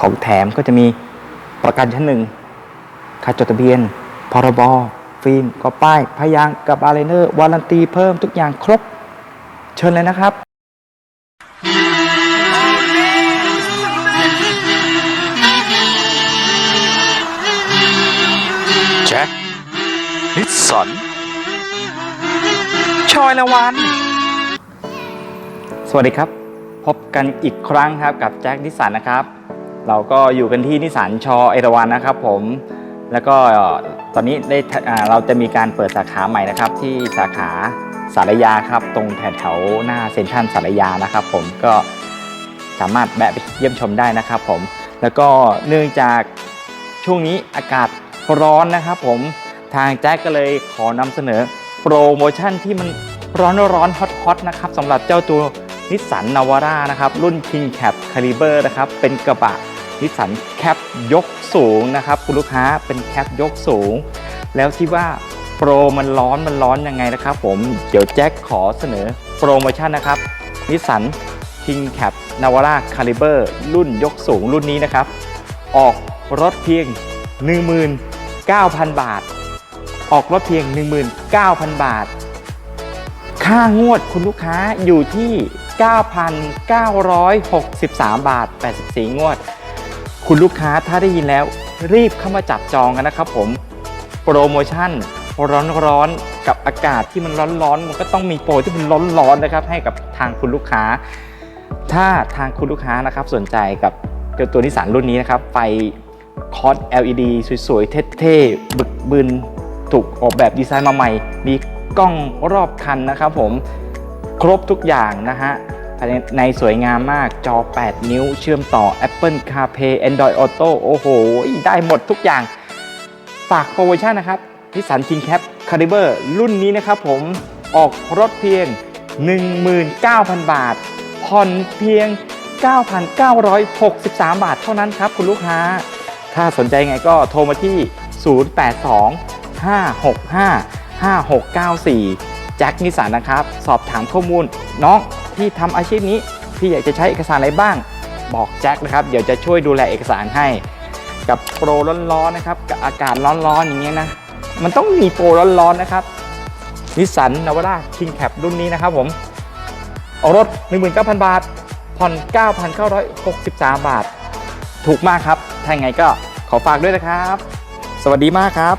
ของแถมก็จะมีประกันชั้นหนึ่งค่าจดทะเบียน พรบ ฟิล์มก็ป้าย พยางค์กับบาเลเนอร์ วารันตีเพิ่มทุกอย่างครบ เชิญเลยนะครับแจ็คนิสสันชอยละวัน สวัสดีครับ พบกันอีกครั้งครับกับแจ็คนิสสันนะครับ เราก็อยู่กันที่นิสสันชอเอราวันนะครับผมแล้วก็ตอนนี้ได้เราจะมีการเปิดสาขาใหม่นะครับ ที่สาขาสารยาครับ ตรงแถวแถวๆหน้าเซ็นทรัลสารยานะครับ ผมก็สามารถแวะไปเยี่ยมชมได้นะครับผมแล้วก็เนื่องจากช่วงนี้อากาศร้อนนะครับ ผมทางแจ็คก็เลยขอนำเสนอโปรโมชั่นที่มันร้อนร้อนฮอตฮอตนะครับสำหรับเจ้าตัวนิสสันนาวาร่านะครับ รุ่น King Cap Caliber นะครับ เป็นกระบะ นิสสันแคปยกสูงนะครับ คุณลูกค้าเป็นแคปยกสูง แล้วที่ว่าโปรมันร้อนมันร้อนยังไงนะครับ ผมเดี๋ยวแจ็คขอเสนอโปรโมชั่นนะครับนิสสัน King Cap Navara Caliber รุ่นยกสูงรุ่นนี้นะครับ ออกรถเพียง 19,000 บาท ออกรถเพียง 19,000 บาท ค่างวดคุณลูกค้าอยู่ที่ 9,963 บาท 84 งวด คุณลูกค้าถ้าได้ยินแล้วรีบเข้ามาจับจองกันนะครับผมโปรโมชั่นร้อนๆกับอากาศที่มันร้อนๆมันก็ต้องมีโปรที่มันร้อนๆนะครับ ให้กับทางคุณลูกค้า ถ้าทางคุณลูกค้านะครับสนใจกับเจ้าตัวนิสสันรุ่นนี้นะครับไฟคอส LED สวยๆ เท่ๆ บึกบึนถูกออกแบบดีไซน์มาใหม่ มีกล้องรอบคันนะครับผมครบทุกอย่างนะฮะ ภายในสวยงามมากจอ 8 นิ้ว เชื่อมต่อ Apple CarPlay Android Auto โอ้โห ได้หมดทุกอย่าง ฝากโปรโมชั่นนะครับนิสสัน King Cap Caliber รุ่นนี้นะครับผมออกรถเพียง 19,000 บาท ผ่อนเพียง 9,963 บาทเท่านั้นครับคุณลูกค้า ถ้าสนใจไงก็โทรมาที่ 082 565 5694 แจ็คนิสสันนะครับ สอบถามข้อมูลน้อง ที่ทำอาชีพนี้ พี่อยากจะใช้เอกสารอะไรบ้าง บอกแจ็คนะครับ เดี๋ยวจะช่วยดูแลเอกสารให้ กับโปรร้อนๆนะครับ กับอากาศร้อนๆอย่างเงี้ยนะ มันต้องมีโปรร้อนๆนะครับนิสสันนาวาร่าคิงแคปรุ่นนี้นะครับผมออกรถ 19,000 บาท ผ่อน 9,963 บาท ถูกมากครับ ถ้าอย่างไงก็ขอฝากด้วยนะครับ สวัสดีมากครับ